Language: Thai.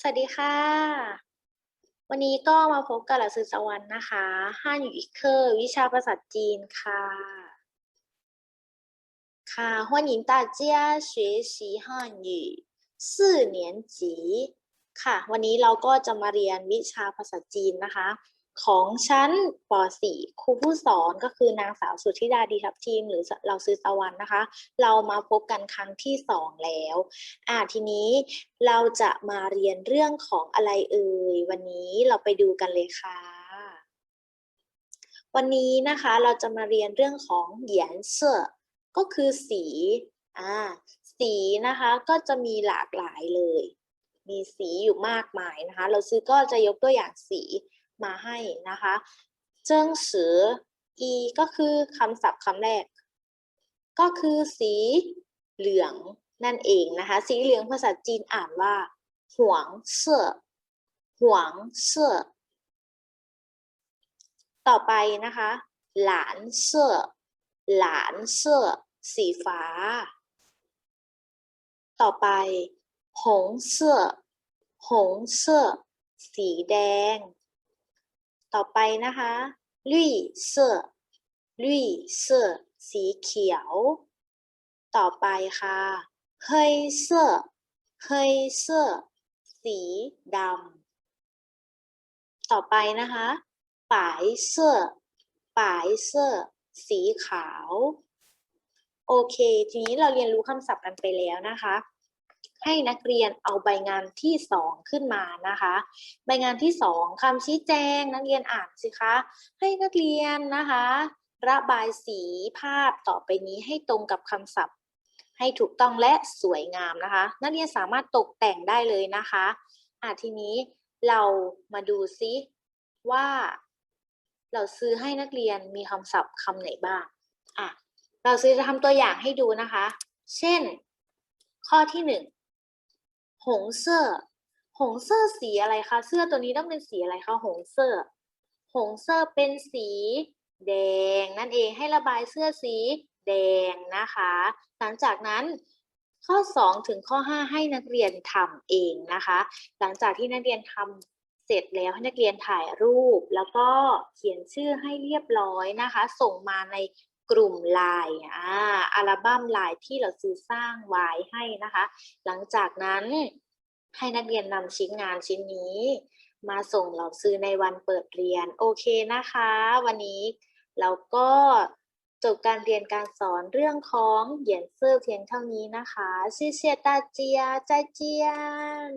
สวัสดีค่ะ วันนี้ก็มาพบกับหลักสื่อสวรรค์นะคะห้าอยู่อีกเคอร์วิชาภาษาจีนค่ะ ค่ะ欢迎大家学习汉语四年级ค่ะ วันนี้เราก็จะมาเรียนวิชาภาษาจีนนะคะ ของชั้นป .4 ครูผู้สอนก็คือนางสาวสุธิดาดีทับทีม หรือเราซื้อตะวันนะคะ เรามาพบกันครั้งที่สองแล้วอ่าทีนี้เราจะมาเรียนเรื่องของอะไรเอ่ยวันนี้เราไปดูกันเลยค่ะ วันนี้นะคะเราจะมาเรียนเรื่องของเหยียนเสื้อก็คือสีอ่าสีนะคะก็จะมีหลากหลายเลย มีสีอยู่มากมายนะคะ เราซื้อก็จะยกตัวอย่างสี มาให้นะคะเจิ้งสืออีก็คือคำศัพท์คำแรก ก็คือสีเหลืองนั่นเองนะคะ สีเหลืองภาษาจีนอ่านว่าหวงเสื้อหวงเสื้อต่อไปนะคะ หลานเสื้อหลานเสื้อสีฟ้า ต่อไปหงเสื้อหงเสื้อสีแดง ต่อไปนะคะลี่เสื้อลี่เสื้อสีเขียว ต่อไปค่ะเฮยเสื้อเฮยเสื้อสีดำต่อไปนะคะปายเสื้อปายเสื้อสีขาว โอเค ทีนี้เราเรียนรู้คำศัพท์กันไปแล้วนะคะ ให้นักเรียนเอาใบงานที่สองขึ้นมานะคะ ใบงานที่สองคำชี้แจงนักเรียนอ่านสิคะ ให้นักเรียนนะคะ ระบายสีภาพต่อไปนี้ให้ตรงกับคำศัพท์ ให้ถูกต้องและสวยงามนะคะ นักเรียนสามารถตกแต่งได้เลยนะคะอะทีนี้เรามาดูซิว่า เราซื้อให้นักเรียนมีคำศัพท์คำไหนบ้างอะเราซื้อจะทำตัวอย่างให้ดูนะคะ เช่น ข้อที่หนึ่งหงเสื้อหงเสื้อสีอะไรคะ เสื้อตัวนี้ต้องเป็นสีอะไรคะหงเสื้อหงเสื้อเป็นสีแดงนั่นเองให้ระบายเสื้อสีแดงนะคะ หลังจากนั้นข้อ 2 ถึงข้อ 5 ให้นักเรียนทำเองนะคะ หลังจากที่นักเรียนทำเสร็จแล้วให้นักเรียนถ่ายรูป แล้วก็เขียนชื่อให้เรียบร้อยนะคะ ส่งมาใน กลุ่มลายอ่าอัลบั้มลายที่เราซื้อสร้างไว้ให้นะคะ หลังจากนั้นให้นักเรียนนำชิ้นงานชิ้นนี้ มาส่งเราซื้อในวันเปิดเรียนโอเคนะคะ วันนี้เราก็จบการเรียนการสอนเรื่องของเหยียนเซอร์เพียงเท่านี้นะคะซีเซียตาเจียใจเจียน